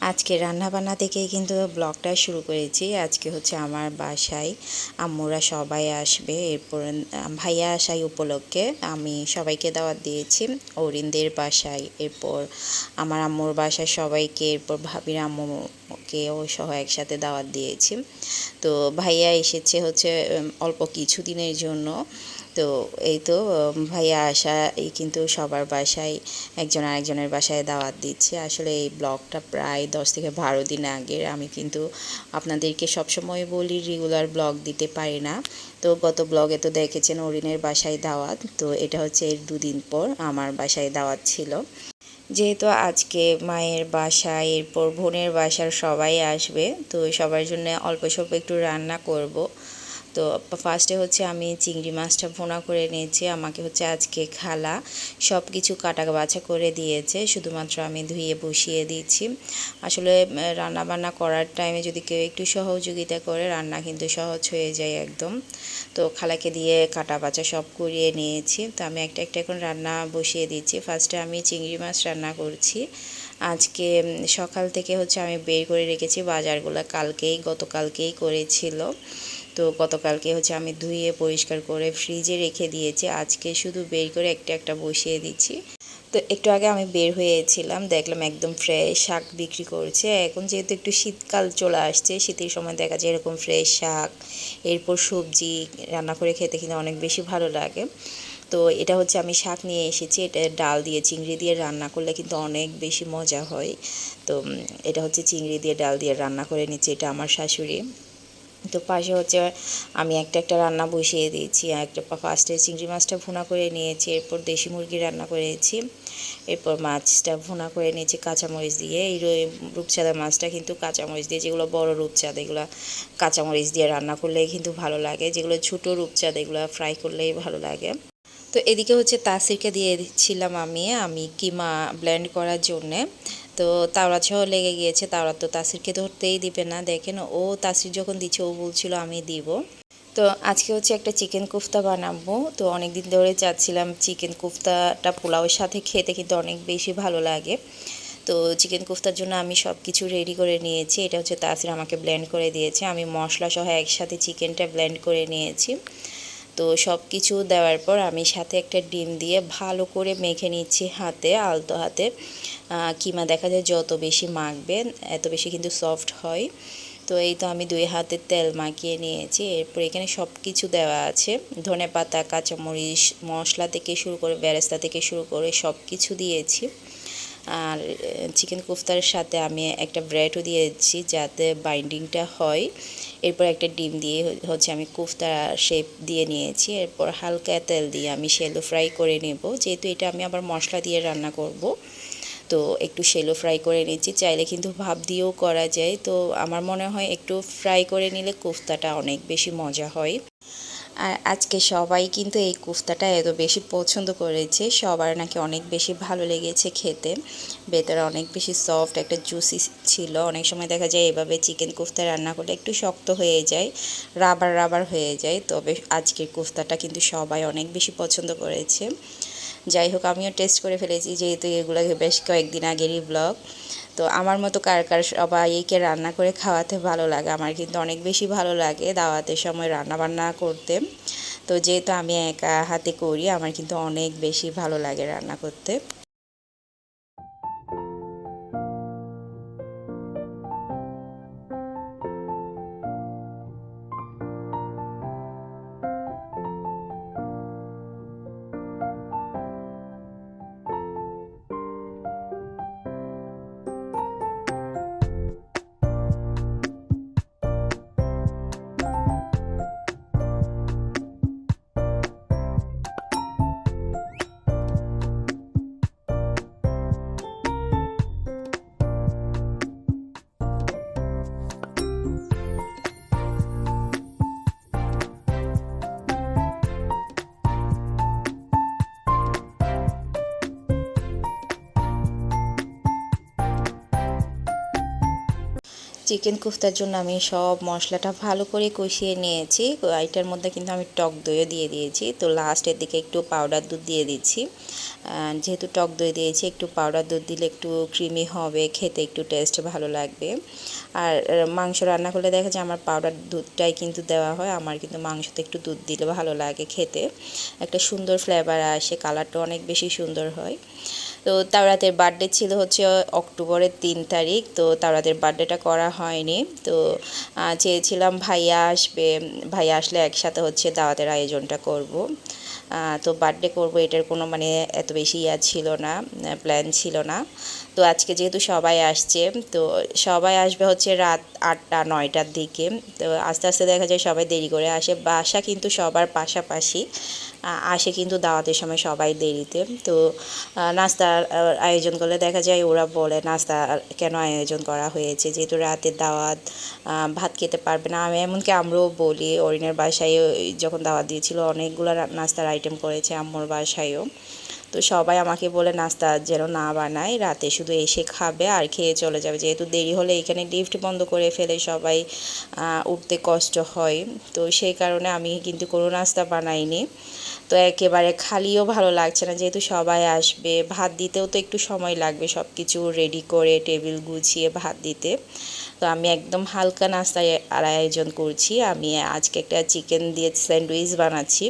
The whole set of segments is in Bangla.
আজকে রান্নাবান্না থেকেই কিন্তু ব্লগটা শুরু করেছি। আজকে হচ্ছে আমার বাসায় আম্মুরা সবাই আসবে। এরপর ভাইয়া আসাই উপলক্ষে। আমি সবাইকে দাওয়াত দিয়েছি অরিন্দের বাসায়। এরপর আমার আম্মুর বাসায় সবাইকে, এরপর ভাবির আম্মুকেও সহ একসাথে দাওয়াত দিয়েছি। তো ভাইয়া এসেছে হচ্ছে অল্প কিছু দিনের জন্য। তো এই তো ভাইয়া আসা, এই কিন্তু সবার বাসায়, একজন আরেকজনের বাসায় দাওয়াত দিচ্ছে। আসলে এই ব্লগটা প্রায় দশ থেকে বারো দিন আগের। আমি কিন্তু আপনাদেরকে সবসময় বলি রেগুলার ব্লগ দিতে পারি না। তো গত ব্লগে তো দেখেছেন অরিনের বাসায় দাওয়াত। তো এটা হচ্ছে এর দুদিন পর আমার বাসায় দাওয়াত ছিল। যেহেতু আজকে মায়ের বাসায় এরপর বোনের বাসার সবাই আসবে। তো সবার জন্য অল্প স্বল্প একটু রান্না করব। তো ফার্স্টে হচ্ছে আমি চিংড়ি মাছটা ভোনা করে নিয়েছি, আমাকে হচ্ছে আজকে খালা সব কিছু কাটা বাছা করে দিয়েছে, শুধুমাত্র আমি ধুয়ে বসিয়ে দিচ্ছি আসলে রান্না বান্না করার টাইমে যদি কেউ একটু সহযোগিতা করে, রান্না কিন্তু সহজ হয়ে যায় একদম। তো খালাকে দিয়ে কাটা বাছা সব করিয়ে নিয়েছি, তো আমি একটা একটা এখন রান্না বসিয়ে দিচ্ছি ফার্স্টে আমি চিংড়ি মাছ রান্না করছি। আজকে সকাল থেকে হচ্ছে আমি বের করে রেখেছি, বাজারগুলো কালকেই, গতকালকেই করেছিল। তো গতকালকে হচ্ছে আমি ধুয়ে পরিষ্কার করে ফ্রিজে রেখে দিয়েছি। আজকে শুধু বের করে একটা একটা বসিয়ে দিচ্ছি। তো একটু আগে আমি বের হয়েছিলাম, দেখলাম একদম ফ্রেশ শাক বিক্রি করছে। এখন যেহেতু একটু শীতকাল চলে আসছে, শীতের সময় দেখা যায় এরকম ফ্রেশ শাক, এরপর সবজি রান্না করে খেতে কিন্তু অনেক বেশি ভালো লাগে। তো এটা হচ্ছে আমি শাক নিয়ে এসেছি, এটা ডাল দিয়ে, চিংড়ি দিয়ে রান্না করলে কিন্তু অনেক বেশি মজা হয়। তো এটা হচ্ছে চিংড়ি দিয়ে, ডাল দিয়ে রান্না করে নিচ্ছি, এটা আমার শাশুড়ি। তো পাশে হচ্ছে আমি একটা একটা রান্না বসিয়ে দিয়েছি একটা ফার্স্টে চিংড়ি মাছটা ভুনা করে নিয়েছি, এরপর দেশি মুরগি রান্না করেছি, এরপর মাছটা ভুনা করে নিয়েছি কাঁচামরিচ দিয়ে। এই রূপচাঁদা মাছটা কিন্তু কাঁচামরিচ দিয়ে, যেগুলো বড় রূপচাঁদ, এগুলো কাঁচামরিচ দিয়ে রান্না করলেই কিন্তু ভালো লাগে, যেগুলো ছোটো রূপচাঁদ, এগুলো ফ্রাই করলেই ভালো লাগে। তো এদিকে হচ্ছে তাসিরকে দিয়ে দিচ্ছিলাম আমি আমি কিমা ব্লেন্ড করার জন্যে। তো তাওরা সহ লেগে গিয়েছে, তাওরা তো তাসিরকে ধরতেই দিবে না। দেখেন, ও তাসির যখন দিচ্ছে, ও বলছিল, আমি দিব। তো আজকে হচ্ছে একটা চিকেন কোফতা বানাবো। তো অনেক দিন ধরে চাচ্ছিলাম চিকেন কোফতাটা পোলাওয়ের সাথে খেতে, কিন্তু অনেক বেশি ভালো লাগে। তো চিকেন কোফতার জন্য আমি সব কিছু রেডি করে নিয়েছি। এটা হচ্ছে তাসির আমাকে ব্লেন্ড করে দিয়েছে। আমি মশলা সহ একসাথে চিকেনটা ব্লেন্ড করে নিয়েছি। তো সব কিছু দেওয়ার পর আমি সাথে একটা ডিম দিয়ে ভালো করে মেখে নিচ্ছি হাতে, আলতো হাতে। কিমা দেখা যায় যত বেশি মাখবে, এত বেশি কিন্তু সফট হয়। তো এই তো আমি দুই হাতে তেল মাখিয়ে নিয়েছি। এরপর এখানে সব কিছু দেওয়া আছে। ধনে পাতা, কাঁচামরিচ, মশলা থেকে শুরু করে বেরেস্তা থেকে শুরু করে সব কিছু দিয়েছি। আর চিকেন কোফতার সাথে আমি একটা ব্রেডও দিয়েছি যাতে বাইন্ডিংটা হয়। এরপর একটা ডিম দিয়ে হচ্ছে আমি কোফতা শেপ দিয়ে নিয়েছি। এরপর হালকা তেল দিয়ে আমি শেলো ফ্রাই করে নেব। যেহেতু এটা আমি আবার মশলা দিয়ে রান্না করব, তো একটু শেলো ফ্রাই করে নিচ্ছি। চাইলে কিন্তু ভাব দিয়েও করা যায়। তো আমার মনে হয় একটু ফ্রাই করে নিলে কোফতাটা অনেক বেশি মজা হয়। আর আজকে সবাই কিন্তু এই কুফতাটা এত বেশি পছন্দ করেছে। সবার নাকি অনেক বেশি ভালো লেগেছে খেতে। ভেতরে অনেক বেশি সফট একটা জুসি ছিল। অনেক সময় দেখা যায় এভাবে চিকেন কুফতা রান্না করলে একটু শক্ত হয়ে যায় রাবার রাবার হয়ে যায়। তবে আজকের কুফতাটা কিন্তু সবাই অনেক বেশি পছন্দ করেছে। যাই হোক আমিও টেস্ট করে ফেলেছি যেহেতু এগুলো বেশ কয়েকদিন আগেরই ব্লগ তো আমার মতো কার কার সবাইকে রান্না করে খাওয়াতে ভালো লাগে, আমার কিন্তু অনেক বেশি ভালো লাগে দাওয়াতের সময় রান্না বান্না করতে। তো যেহেতু আমি একা হাতে করি, আমার কিন্তু অনেক বেশি ভালো লাগে রান্না করতে। চিকেন কোফতার জন্য আমি সব মশলাটা ভালো করে কষিয়ে নিয়েছি। এটার মধ্যে কিন্তু আমি টক দইও দিয়ে দিয়েছি। তো লাস্টের দিকে একটু পাউডার দুধ দিয়ে দিচ্ছি। যেহেতু টক দই দিয়েছি, একটু পাউডার দুধ দিলে একটু ক্রিমি হবে, খেতে একটু টেস্ট ভালো লাগবে। আর মাংস রান্না করলে দেখা যায় আমার পাউডার দুধটাই কিন্তু দেওয়া হয়। আমার কিন্তু মাংসতে একটু দুধ দিলে ভালো লাগে খেতে। একটা সুন্দর ফ্লেভার আসে কালারটা অনেক বেশি সুন্দর হয়। তো তাওরাতের বার্থডে ছিল হচ্ছে অক্টোবরের তিন তারিখ, তো তাওরাতের বার্থডেটা করা হয়নি। তো চেয়েছিলাম ভাইয়া আসবে, ভাইয়া আসলে একসাথে হচ্ছে দাওয়াতের আয়োজনটা করব। তো বার্থডে করব এটার কোনো মানে এত বেশি ইয়া ছিল না প্ল্যান ছিল না। তো আজকে যেহেতু সবাই আসছে, তো সবাই আসবে হচ্ছে রাত আটটা, নয়টার দিকে। তো আস্তে আস্তে দেখা যায় সবাই দেরি করে আসে। বাসা কিন্তু সবার পাশাপাশি আসে কিন্তু দাওয়াতের সময় সবাই দেরিতে। তো নাস্তার আয়োজন করলে দেখা যায় ওরা বলে, নাস্তা কেন আয়োজন করা হয়েছে? যেহেতু রাতের দাওয়াত ভাত খেতে পারবে না। আমি এমনকি আমরাও বলি, অরিনের বাসায় যখন দাওয়াত দিয়েছিল, অনেকগুলো নাস্তার আইটেম করেছে আম্মুর বাসায়ও। তো সবাই আমাকে বলে, নাস্তা যেন না বানায়, রাতে শুধু এসে খাবে আর খেয়ে চলে যাবে। যেহেতু দেরি হলে এখানে লিফট বন্ধ করে ফেলে সবাই উঠতে কষ্ট হয়। তো সেই কারণে আমি কিন্তু কোনো নাস্তা বানাইনি। তো একেবারে খালিও ভালো লাগছে না, যেহেতু সবাই আসবে। ভাত দিতেও তো একটু সময় লাগবে সব কিছু রেডি করে টেবিল গুছিয়ে ভাত দিতে। তো আমি একদম হালকা নাস্তা আর আয়োজন করছি। আমি আজকে একটা চিকেন দিয়ে স্যান্ডউইচ বানাচ্ছি।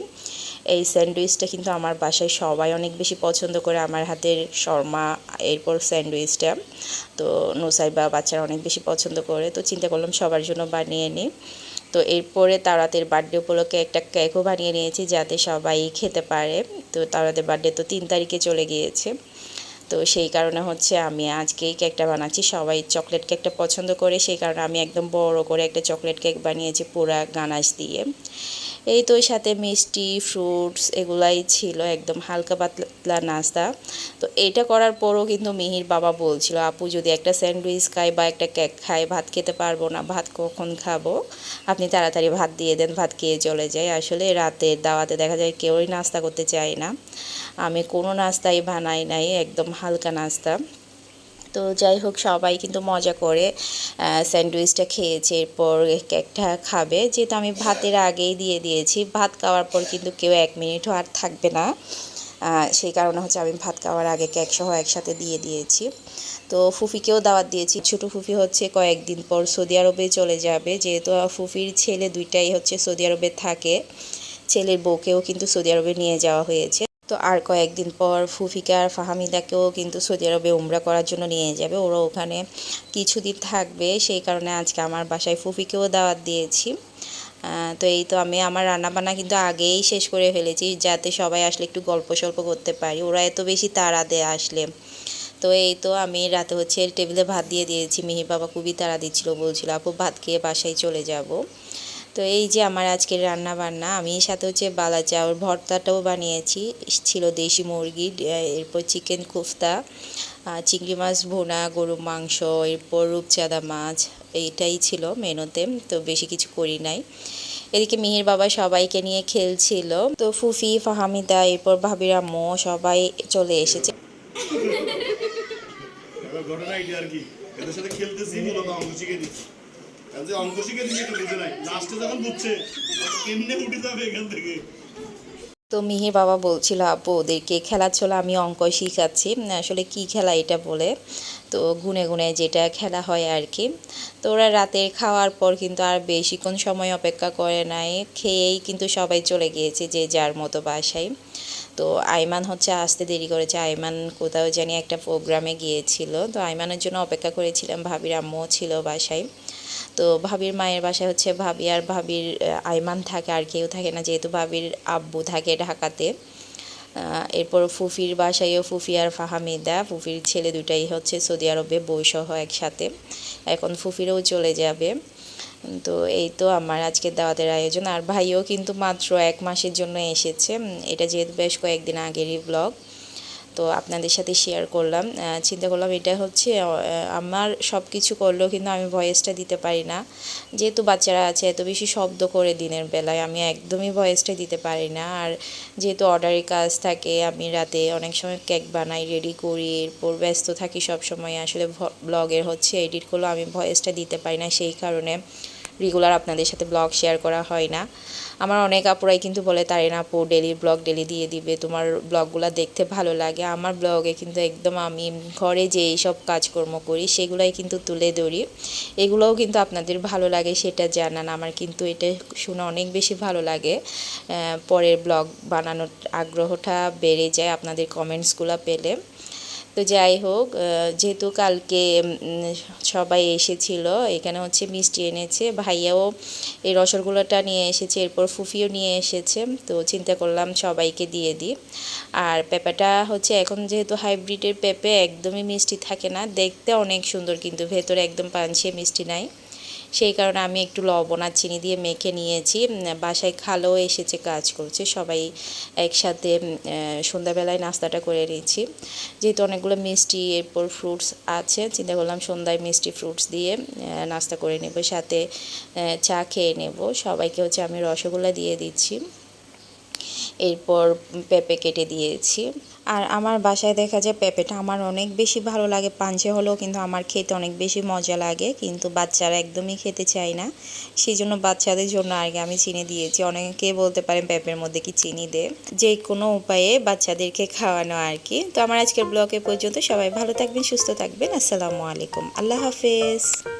এই স্যান্ডউইচটা কিন্তু আমার বাসায় সবাই অনেক বেশি পছন্দ করে, আমার হাতের শর্মা, এরপর স্যান্ডউইচটা। তো নোসাইবা বাচ্চারা অনেক বেশি পছন্দ করে, তো চিন্তা করলাম সবার জন্য বানিয়ে নিই তো এরপরে তারাতের বার্থডে উপলক্ষে একটা কেকও বানিয়ে নিয়েছি যাতে সবাই খেতে পারে। তো তারাতের বার্থডে তো তিন তারিখে চলে গিয়েছে। তো সেই কারণে হচ্ছে আমি আজকেই কেকটা বানাচ্ছি। সবাই চকলেট কেকটা পছন্দ করে, সেই কারণে আমি একদম বড় করে একটা চকলেট কেক বানিয়েছি পুরা গানাশ দিয়ে। এই তো সাথে মিষ্টি ফ্রুটস এগুলাই ছিল, একদম হালকা পাতলা নাস্তা। তো এটা করার পরও কিন্তু মিহির বাবা বলছিল, আপু, যদি একটা স্যান্ডউইচ খাই বা একটা কেক খাই, ভাত খেতে পারব না, ভাত কখন খাব? আপনি তাড়াতাড়ি ভাত দিয়ে দেন, ভাত খেয়ে চলে যায় আসলে রাতে দাওয়াতে দেখা যায় কেউই নাস্তা করতে চায় না। আমি কোনো নাস্তাই বানাই নাই, একদম হালকা নাস্তা। তো যাই হোক, সবাই কিন্তু মজা করে স্যান্ডউইচটা খেয়েছে, এরপর কেকটা খাবে। যেহেতু আমি ভাতের আগেই দিয়ে দিয়েছি, ভাত খাওয়ার পর কিন্তু কেউ এক মিনিটও আর থাকবে না। সেই কারণে হচ্ছে আমি ভাত খাওয়ার আগে কেক সহ একসাথে দিয়ে দিয়েছি। তো ফুফিকেও দাওয়াত দিয়েছি, ছোটো ফুফি হচ্ছে কয়েকদিন পর সৌদি আরবে চলে যাবে। যেহেতু ফুফির ছেলে দুইটাই হচ্ছে সৌদি আরবে থাকে, ছেলের বউকেও কিন্তু সৌদি আরবে নিয়ে যাওয়া হয়েছে। তো আর কয়েকদিন পর ফুফিকা আর ফাহামিদাকেও কিন্তু সৌদি আরবে উমরা করার জন্য নিয়ে যাবে। ওরা ওখানে কিছুদিন থাকবে, সেই কারণে আজকে আমার বাসায় ফুফিকেও দাওয়াত দিয়েছি। তো এই তো আমি আমার রান্নাবান্না কিন্তু আগেই শেষ করে ফেলেছি, যাতে সবাই আসলে একটু গল্প সল্প করতে পারি। ওরা এত বেশি তাড়া দেয় আসলে। তো এই তো আমি রাতে হচ্ছে টেবিলে ভাত দিয়ে দিয়েছি। মিহির বাবা খুবই তাড়া দিচ্ছিল, বলছিল, আপু, ভাত খেয়ে বাসায় চলে যাব। তো এই যে আমার আজকের রান্না বান্না আমি সাথে হচ্ছে বালা চাউর ভর্তাটাও বানিয়েছি। ছিল দেশি মুরগি এরপর চিকেন কোফতা চিংড়ি মাছ ভুনা গরু মাংস, এরপর রূপচাঁদা মাছ, এইটাই ছিল মেনুতে, তো বেশি কিছু করি নাই। এদিকে মিহির বাবা সবাইকে নিয়ে খেলছিল, তো ফুফি, ফাহামিদা, এরপর ভাবির আম্মু সবাই চলে এসেছে। খেলতেছি যে বুঝে নাই। লাস্টে যখন বুঝছে, কেমনে উঠে যাবে এখান থেকে? তো মিহির বাবা বলছিল, আপু, ওদেরকে খেলা ছিল আমি অঙ্ক শিখাচ্ছি। আসলে কি খেলা এটা বলে? তো গুনে গুনে যেটা খেলা হয় আর কি। তো ওরা রাতের খাওয়ার পর কিন্তু আর বেশিক্ষণ সময় অপেক্ষা করে নাই। খেয়েই কিন্তু সবাই চলে গিয়েছে যে যার মতো বাসায়। তো আইমান হচ্ছে, আসতে দেরি করেছে। আইমান কোথাও জানি একটা প্রোগ্রামে গিয়েছিল। তো আইমানের জন্য অপেক্ষা করেছিলাম। ভাবির আম্মুও ছিল বাসায়। তো ভাবির মায়ের বাসায় হচ্ছে ভাবি আর ভাবির আইমান থাকে আর কেউ থাকে না, যেহেতু ভাবির আব্বু থাকে ঢাকাতে। এরপর ফুফির বাসায়ও ফুফি আর ফাহামিদা, ফুফির ছেলে দুটাই হচ্ছে সৌদি আরবে বৈসহ একসাথে। এখন ফুফিরও চলে যাবে। তো এই তো আমার আজকে দাওয়াতের আয়োজন। আর ভাইও কিন্তু মাত্র এক মাসের জন্য এসেছে। এটা যেহেতু বেশ কয়েকদিন আগেরই ব্লগ তো আপনাদের সাথে শেয়ার করলাম। চিন্তা করলাম এটা হচ্ছে আমার সব কিছু করলেও কিন্তু আমি ভয়েসটা দিতে পারি না। যেহেতু বাচ্চারা আছে, এত বেশি শব্দ করে দিনের বেলায়, আমি একদমই ভয়েসটা দিতে পারি না। আর যেহেতু অর্ডারের কাজ থাকে, আমি রাতে অনেক সময় কেক বানাই রেডি করি, এরপর ব্যস্ত থাকি সব সময় আসলে ব্লগের হচ্ছে এডিট করলে আমি ভয়েসটা দিতে পারি না সেই কারণে। রেগুলার আপনাদের সাথে ব্লগ শেয়ার করা হয় না। আমার অনেক আপুরাই কিন্তু বলে, তারিন আপু ডেলি ব্লগ ডেলি দিয়ে দিবে, তোমার ব্লগগুলো দেখতে ভালো লাগে। আমার ব্লগে কিন্তু একদম আমি ঘরে যে সব কাজকর্ম করি, সেগুলাই কিন্তু তুলে ধরি। এগুলোও কিন্তু আপনাদের ভালো লাগে, সেটা জানান। আমার কিন্তু এটা শুনে অনেক বেশি ভালো লাগে। পরের ব্লগ বানানোর আগ্রহটা বেড়ে যায় আপনাদের কমেন্টসগুলো পেলে। তো যাই হোক যেহেতু কালকে সবাই এসেছিল, এখানে হচ্ছে মিষ্টি এনেছে, ভাইয়াও এই রসগোল্লাটা নিয়ে এসেছে, এরপর ফুফিও নিয়ে এসেছে, তো চিন্তা করলাম সবাইকে দিয়ে দিই। আর পেঁপেটা হচ্ছে এখন যেহেতু হাইব্রিডের পেঁপে, একদমই মিষ্টি থাকে না, দেখতে অনেক সুন্দর, কিন্তু ভেতরে একদম পাঞ্চিয়ে মিষ্টি নাই। সেই কারণে আমি একটু লবণ আর চিনি দিয়ে মেখে নিয়েছি। বাসায় খালো এসেছে, কাজ করছে। সবাই একসাথে সন্ধ্যাবেলায় নাস্তাটা করে নিয়েছি। যেহেতু অনেকগুলো মিষ্টি, এরপর ফ্রুটস আছে, চিন্তা করলাম সন্ধ্যায় মিষ্টি ফ্রুটস দিয়ে নাস্তা করে নেব, সাথে চা খেয়ে নেব। সবাইকে হচ্ছে আমি রসগোল্লা দিয়ে দিচ্ছি। এরপর পেঁপে কেটে দিয়েছি। আর আমার বাসায় দেখা যায় পেঁপেটা আমার অনেক বেশি ভালো লাগে, পাঞ্চে হলেও কিন্তু আমার খেতে অনেক বেশি মজা লাগে, কিন্তু বাচ্চারা একদমই খেতে চায় না। সেই জন্য বাচ্চাদের জন্য আগে আমি চিনি দিয়েছি। অনেকে বলতে পারেন পেঁপের মধ্যে কি চিনি দে। যে কোনো উপায়ে বাচ্চাদেরকে খাওয়ানো আর কি। তো আমার আজকের ব্লগে পর্যন্ত সবাই ভালো থাকবেন, সুস্থ থাকবেন। আসসালামু আলাইকুম। আল্লাহ হাফেজ।